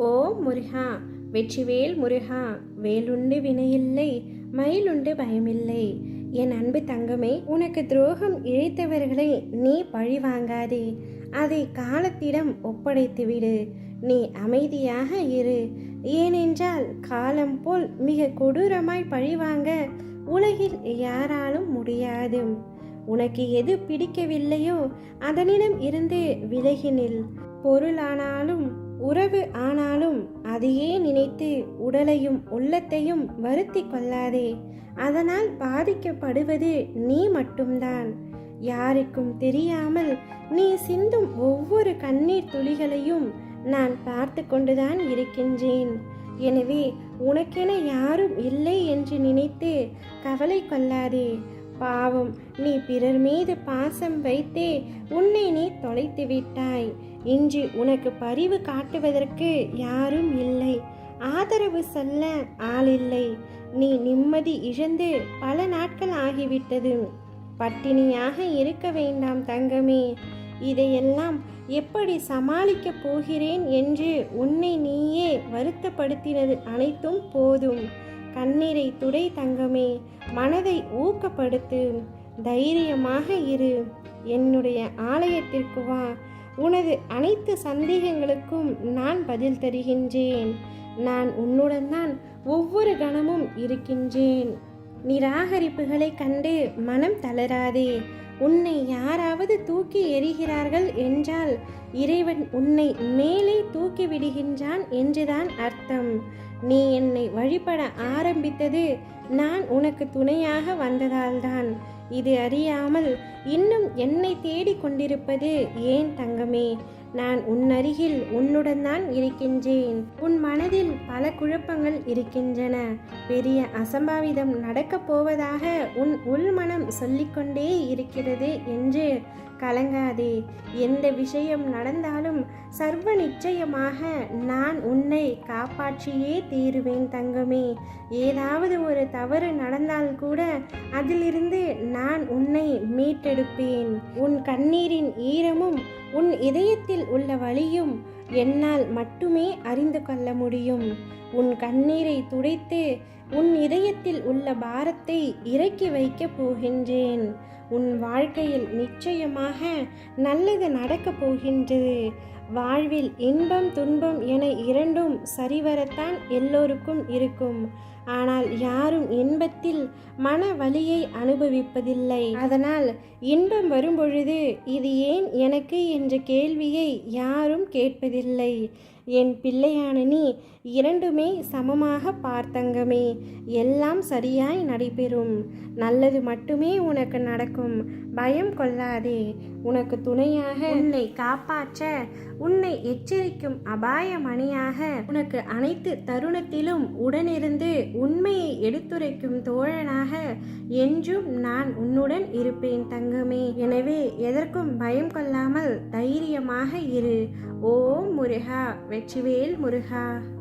ஓ முருகா வெற்றிவேல் முருகா வேலுண்டு வினையில்லை மயிலுண்டு பயமில்லை. என் அன்பு தங்கமே உனக்கு துரோகம் இழைத்தவர்களை நீ பழி வாங்காதே. அதை காலத்திடம் ஒப்படைத்து விடு. நீ அமைதியாக இரு. ஏனென்றால் காலம் போல் மிக கொடூரமாய் பழிவாங்க உலகில் யாராலும் முடியாது. உனக்கு எது பிடிக்கவில்லையோ அதனிடம் இருந்து விலகினில் பொருளானாலும் உறவு ஆனாலும் அதையே நினைத்து உடலையும் உள்ளத்தையும் வருத்தி கொள்ளாதே. அதனால் பாதிக்கப்படுவது நீ மட்டும்தான். யாருக்கும் தெரியாமல் நீ சிந்தும் ஒவ்வொரு கண்ணீர் துளிகளையும் நான் பார்த்து கொண்டுதான் இருக்கின்றேன். எனவே உனக்கென யாரும் இல்லை என்று நினைத்து கவலை கொள்ளாதே. பாவம் நீ பிறர் மீது பாசம் வைத்தே உன்னை நீ தொலைத்து விட்டாய் இன்று உனக்கு பரிவு காட்டுவதற்கு யாரும் இல்லை. ஆதரவு சொல்ல ஆளில்லை நீ நிம்மதி இழந்து பல நாட்கள் ஆகிவிட்டது. பட்டினியாக இருக்க வேண்டாம் தங்கமே. இதையெல்லாம் எப்படி சமாளிக்கப் போகிறேன் என்று உன்னை நீயே வருத்தப்படுத்தினது அனைத்தும் போதும். கண்ணீரை துடை தங்கமே மனதை ஊக்கப்படுத்து. தைரியமாக இரு. என்னுடைய ஆலயத்திற்கு வா. உனது அனைத்து சந்தேகங்களுக்கும் நான் பதில் தருகின்றேன். நான் உன்னுடன் தான் ஒவ்வொரு கணமும் இருக்கின்றேன். நிராகரிப்புகளை கண்டு மனம் தளராதே. உன்னை யாராவது தூக்கி எறிகிறார்கள் என்றால் இறைவன் உன்னை மேலே தூக்கி விடுகின்றான் என்றுதான் அர்த்தம். நீ என்னை வழிபட ஆரம்பித்தது நான் உனக்கு துணையாக வந்ததால்தான். இது அறியாமல் இன்னும் என்னை தேடிக் கொண்டிருப்பது ஏன் தங்கமே? நான் உன் அருகில் உன்னுடன் தான் இருக்கின்றேன். உன் மனதில் பல குழப்பங்கள் இருக்கின்றன. பெரிய அசம்பாவிதம் நடக்கப் போவதாக உன் உள்மனம் சொல்லிக்கொண்டே இருக்கிறது என்று கலங்காதே. எந்த விஷயம் நடந்தாலும் சர்வ நிச்சயமாக நான் உன்னை காப்பாற்றியே தீருவேன் தங்கமே. ஏதாவது ஒரு தவறு நடந்தால் கூட அதிலிருந்து நான் உன்னை மீட்டெடுப்பேன். உன் கண்ணீரின் ஈரமும் உன் இதயத்தில் உள்ள வழியும் என்னால் மட்டுமே அறிந்து கொள்ள முடியும். உன் கண்ணீரை துடைத்து உன் இதயத்தில் உள்ள பாரத்தை இறக்கி வைக்கப் போகின்றேன். உன் வாழ்க்கையில் நிச்சயமாக நல்லது நடக்கப் போகின்றது. வாழ்வில் இன்பம் துன்பம் என இரண்டும் சரிவரத்தான் எல்லோருக்கும் இருக்கும். ஆனால் யாரும் இன்பத்தில் மன வலியை அனுபவிப்பதில்லை. அதனால் இன்பம் வரும்பொழுது இது ஏன் எனக்கு என்ற கேள்வியை யாரும் கேட்பதில்லை. என் பிள்ளையான நீ இரண்டுமே சமமாக பார்த்தங்கமே. எல்லாம் சரியாய் நடைபெறும். நல்லது மட்டுமே உனக்கு நடக்கும். பயம் கொள்ளாதே. உனக்கு துணையாக உன்னை காப்பாற்ற உன்னை எச்சரிக்கும் அபாய மணியாக உனக்கு அனைத்து தருணத்திலும் உடனிருந்து உண்மையை எடுத்துரைக்கும் தோழனாக என்றும் நான் உன்னுடன் இருப்பேன் தங்கமே. எனவே எதற்கும் பயம் கொள்ளாமல் தைரியமாக இரு. ஓ முருகா வெற்றிவேல் முருகா.